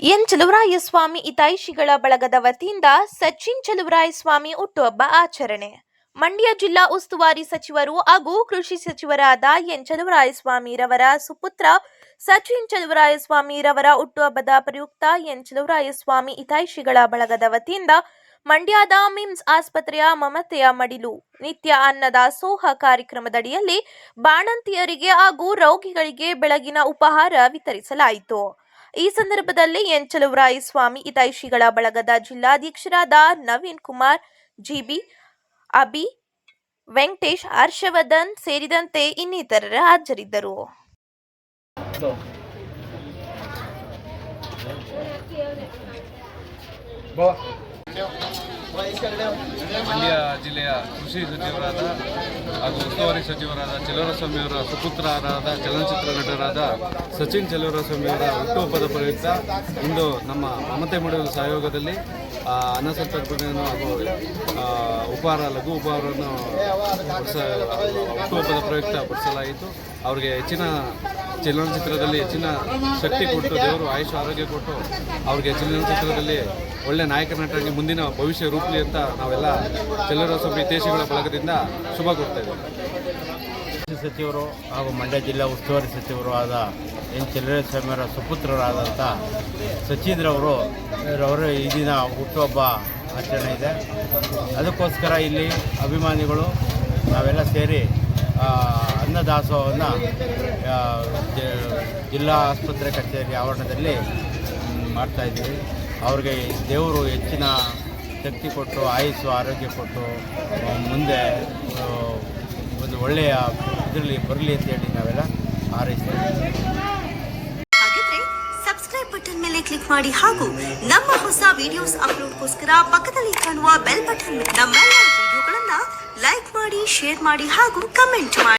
N Cheluvarayaswamy ಹಿತೈಷಿಗಳ ಬಳಗದ ವತಿಯಿಂದ ಸಚಿನ್ ಚಲುವರಾಯಸ್ವಾಮಿ ಹುಟ್ಟುಹಬ್ಬ ಆಚರಣೆ. ಮಂಡ್ಯ ಜಿಲ್ಲಾ ಉಸ್ತುವಾರಿ ಸಚಿವರು ಹಾಗೂ ಕೃಷಿ ಸಚಿವರಾದ ಎನ್ ಚಲುವರಾಯಸ್ವಾಮಿರವರ ಸುಪುತ್ರ ಸಚಿನ್ ಚಲುವರಾಯಸ್ವಾಮಿರವರ ಹುಟ್ಟುಹಬ್ಬದ ಪ್ರಯುಕ್ತ ಎನ್ ಚಲುವರಾಯಸ್ವಾಮಿ ಹಿತೈಷಿಗಳ ಬಳಗದ ವತಿಯಿಂದ ಮಂಡ್ಯದ ಮಿಮ್ಸ್ ಆಸ್ಪತ್ರೆಯ ಮಮತೆಯ ಮಡಿಲು, ನಿತ್ಯ ಅನ್ನದಾಸೋಹ ಕಾರ್ಯಕ್ರಮದಡಿಯಲ್ಲಿ ಬಾಣಂತಿಯರಿಗೆ ಹಾಗೂ ರೋಗಿಗಳಿಗೆ ಬೆಳಗಿನ ಉಪಹಾರ ವಿತರಿಸಲಾಯಿತು. ಈ ಸಂದರ್ಭದಲ್ಲಿ ಎನ್ ಚಲುವರಾಯಸ್ವಾಮಿ ಹಿತೈಷಿಗಳ ಬಳಗದ ಜಿಲ್ಲಾಧ್ಯಕ್ಷರಾದ ನವೀನ್ ಕುಮಾರ್, ಜಿಬಿ ಅಬಿ ವೆಂಕಟೇಶ್, ಹರ್ಷವರ್ಧನ್ ಸೇರಿದಂತೆ ಇನ್ನಿತರರು ಹಾಜರಿದ್ದರು. ಮಂಡ್ಯ ಜಿಲ್ಲೆಯ ಕೃಷಿ ಸಚಿವರಾದ ಹಾಗೂ ಉಸ್ತುವಾರಿ ಸಚಿವರಾದ ಚಲುವರಸ್ವಾಮಿಯವರ ಸುಪುತ್ರರಾದ ಚಲನಚಿತ್ರ ನಟರಾದ ಸಚಿನ್ ಚಲುವರಸ್ವಾಮಿಯವರ ಹುಟ್ಟುಹಬ್ಬದ ಪ್ರಯುಕ್ತ ಇಂದು ನಮ್ಮ ಮಮತೆ ಮಾಡುವ ಸಹಯೋಗದಲ್ಲಿ ಅನ್ನ ಹಾಗೂ ಉಪಹಾರ, ಲಘು ಉಪಹಾರವನ್ನು ಹುಟ್ಟುಹಬ್ಬದ ಪ್ರಯುಕ್ತ ಬಡಿಸಲಾಯಿತು ಅವರಿಗೆ ಹೆಚ್ಚಿನ ಚಲನಚಿತ್ರದಲ್ಲಿ ಹೆಚ್ಚಿನ ಶಕ್ತಿ ಕೊಟ್ಟು, ದೇವರು ಆಯುಷ್, ಆರೋಗ್ಯ ಕೊಟ್ಟು ಅವ್ರಿಗೆ ಚಲನಚಿತ್ರದಲ್ಲಿ ಒಳ್ಳೆ ನಾಯಕ ನಟರಾಗಿ ಮುಂದಿನ ಭವಿಷ್ಯ ರೂಪಲಿ ಅಂತ ನಾವೆಲ್ಲ ಚಲನಚಿತ್ರ ಹಿತೈಷಿಗಳ ಬಳಗದಿಂದ ಶುಭ ಕೊಡ್ತಾ ಸಚಿವರು ಹಾಗೂ ಮಂಡ್ಯ ಜಿಲ್ಲಾ ಉಸ್ತುವಾರಿ ಸಚಿವರು ಆದ ಎನ್ ಚಲುವರಾಯಸ್ವಾಮಿಯವರ ಸುಪುತ್ರರಾದಂಥ ಸಚಿದ್ರವರು ಅವರ ಈ ದಿನ ಹುಟ್ಟುಹಬ್ಬ ಆಚರಣೆ ಇದೆ. ಅದಕ್ಕೋಸ್ಕರ ಇಲ್ಲಿ ಅಭಿಮಾನಿಗಳು ನಾವೆಲ್ಲ ಸೇರಿ ಅನ್ನದಾಸೋಹವನ್ನು ಜಿಲ್ಲಾ ಆಸ್ಪತ್ರೆ ಕಚೇರಿ ಆವರಣದಲ್ಲಿ ಮಾಡ್ತಾ ಮಾಡ್ತಾಯಿದ್ದೀವಿ ಅವ್ರಿಗೆ ದೇವರು ಹೆಚ್ಚಿನ ಶಕ್ತಿ ಕೊಟ್ಟು, ಆಯಸ್ಸು, ಆರೋಗ್ಯ ಕೊಟ್ಟು ಮುಂದೆ ಒಂದು ಒಳ್ಳೆಯ ಇದರಲ್ಲಿ ಬರಲಿ ಅಂತ ಹೇಳಿ ನಾವೆಲ್ಲ ಹಾರೈಸ್ತೀವಿ. ಮೇಲೆ ಕ್ಲಿಕ್ ಮಾಡಿ ಹಾಗೂ ನಮ್ಮ ಹೊಸ ವಿಡಿಯೋಸ್ ಅಪ್ಲೋಡ್ಗೋಸ್ಕರ ಪಕ್ಕದಲ್ಲಿ ಕಾಣುವ ಬೆಲ್ ಬಟನ್ ನಮ್ಮೆಲ್ಲ ವಿಡಿಯೋಗಳನ್ನ ಲೈಕ್ ಮಾಡಿ ಶೇರ್ ಮಾಡಿ ಹಾಗೂ ಕಮೆಂಟ್ ಮಾಡಿ.